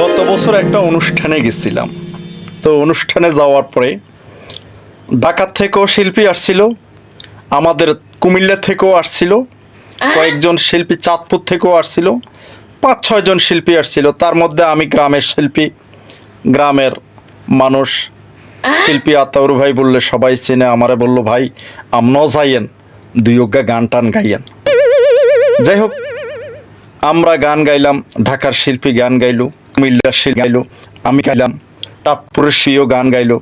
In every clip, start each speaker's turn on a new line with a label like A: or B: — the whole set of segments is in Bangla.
A: গত বছর একটা অনুষ্ঠানে গেছিলাম। তো অনুষ্ঠানে যাওয়ার পরে ঢাকার থেকেও শিল্পী আসছিল আমাদের কুমিল্লা থেকেও আসছিল কয়েকজন শিল্পী চাঁদপুর থেকেও আসছিল পাঁচ ছয়জন শিল্পী আসছিল। তার মধ্যে আমি গ্রামের শিল্পী গ্রামের মানুষ শিল্পী আতাউর ভাই বললে সবাই চেনে আমারে বলল ভাই আমরাও যাইয়েন দুই অজ্ঞা গান টান গাইয়েন। যাই হোক আমরা গান গাইলাম ঢাকার শিল্পী গান গাইলো। কুমিল্লার শিল্পী গাইলো, আমি গাইলাম তাৎপুরের শিও গান গাইলো।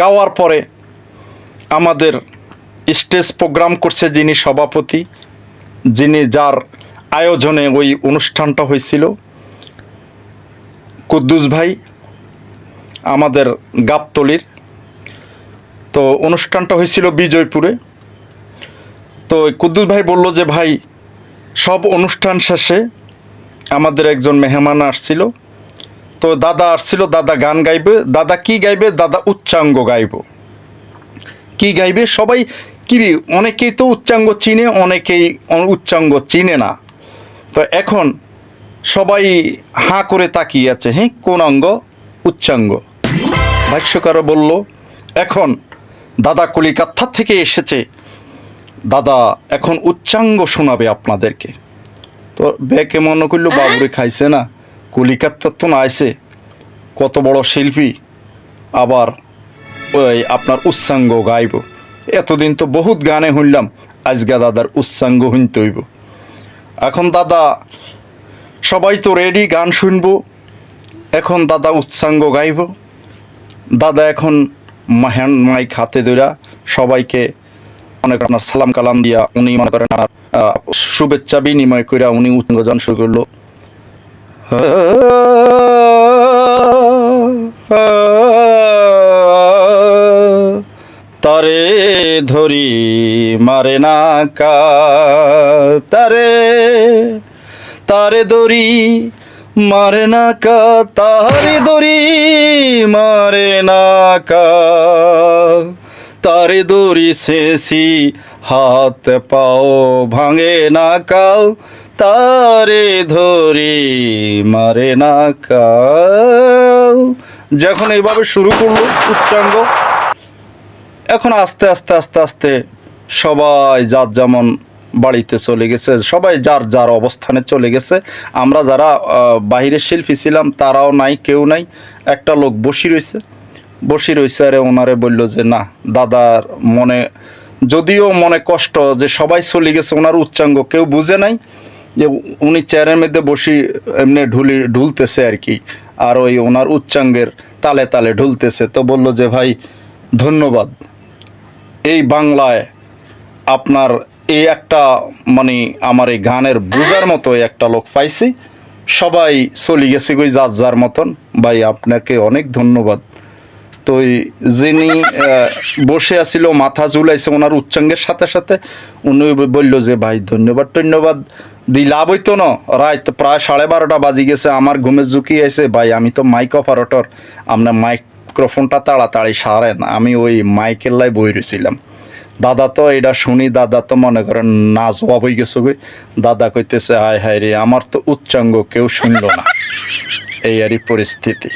A: গাওয়ার পরে আমাদের স্টেজ প্রোগ্রাম করছে যিনি সভাপতি, যিনি যার আয়োজনে ওই অনুষ্ঠানটা হয়েছিল। কুদ্দুস ভাই, আমাদের গাবতলির। তো অনুষ্ঠানটা হয়েছিল বিজয়পুরে। তো কুদ্দুস ভাই বলল যে, ভাই, সব অনুষ্ঠান শেষে আমাদের একজন মেহমান আসছিল। তো দাদা আসছিল দাদা গান গাইবে। দাদা কি গাইবে? দাদা উচ্চাঙ্গ গাইব। কি গাইবে? সবাই কি রে, অনেকেই তো উচ্চাঙ্গ চিনে অনেকেই উচ্চাঙ্গ চিনে না। তো এখন সবাই হাঁ করে তাকিয়ে আছে। হ্যাঁ কোন অঙ্গ? উচ্চাঙ্গ। ভাষ্যকারও বলল এখন দাদা কলিকাতা থেকে এসেছে। দাদা এখন উচ্চাঙ্গ শোনাবে আপনাদেরকে। তো বেকে মনে করল বাবুরে খাইছে না কলিকাতার তো না আইছে কত বড় শিল্পী আবার ওই আপনার উচ্চাঙ্গ গাইব। এতদিন তো বহুত গানে শুনলাম আজকে দাদার উচ্চাঙ্গ শুনতে হইব। এখন দাদা সবাই তো রেডি গান শুনব। এখন দাদা উচ্চাঙ্গ গাইব। দাদা এখন হ্যান্ড মাইক হাতে ধরা সবাইকে করেন আপনার সালাম কালাম দিয়া উনি মনে করেন আমার আহ, শুভেচ্ছা বিনিময় কইরা উনি উচ্চাঙ্গ শুরু করল। তারে ধরি মারে না কা, তারে তারে দড়ি মারে না কা, তারে দড়ি মারে না কা, তারে দড়ি শেষি হাত পাও ভাঙে না কাও তারে ধরি মারে না কাও যখন এইভাবে শুরু করল উচ্চাঙ্গ, এখন আস্তে আস্তে আস্তে আস্তে সবাই যার যেমন বাড়িতে চলে গেছে, সবাই যার যার অবস্থানে চলে গেছে। আমরা যারা বাহিরের শিল্পী ছিলাম, তারাও নাই, কেউ নাই। একটা লোক বসি রয়েছে বসি রয়েছে আরে ওনারে বলল যে, না, দাদার মনে যদিও মনে কষ্ট যে সবাই চলে গেছে, ওনার উচ্চাঙ্গ কেউ বুঝে নাই, যে উনি চেয়ারের মধ্যে বসি এমনি ঢুলি, ঢুলতেছে আর কি, আর ওই ওনার উচ্চাঙ্গের তালে তালে ঢুলতেছে। তো বলল যে, ভাই, ধন্যবাদ। এই বাংলায় আপনার এই একটা মানে আমার এই গানের বোঝার মতো একটা লোক পাইছি। সবাই চলে গেছে কই যার যার মতন। ভাই, আপনাকে অনেক ধন্যবাদ। তো যিনি বসে আছিল, মাথা ঝুলাইছে ওনার উচ্চাঙ্গের সাথে সাথে, উনি বলল যে, ভাই, ধন্যবাদ ধন্যবাদ, দি লাভ হইতো না। রাত প্রায় সাড়ে বারোটা বাজি গেছে, আমার ঘুমে ঝুঁকি আছে ভাই, আমি তো মাইক অপারেটর আপনার মাইক্রোফোনটা তাড়াতাড়ি সারেন। আমি ওই মাইকের লাই বই রয়েছিলাম দাদা তো এটা শুনি, দাদা তো মনে করেন না, জবাব হয়ে গেছে দাদা কইতেছে, হায় হায় রে, আমার তো উচ্চাঙ্গ কেউ শুনল না। এই আরই পরিস্থিতি।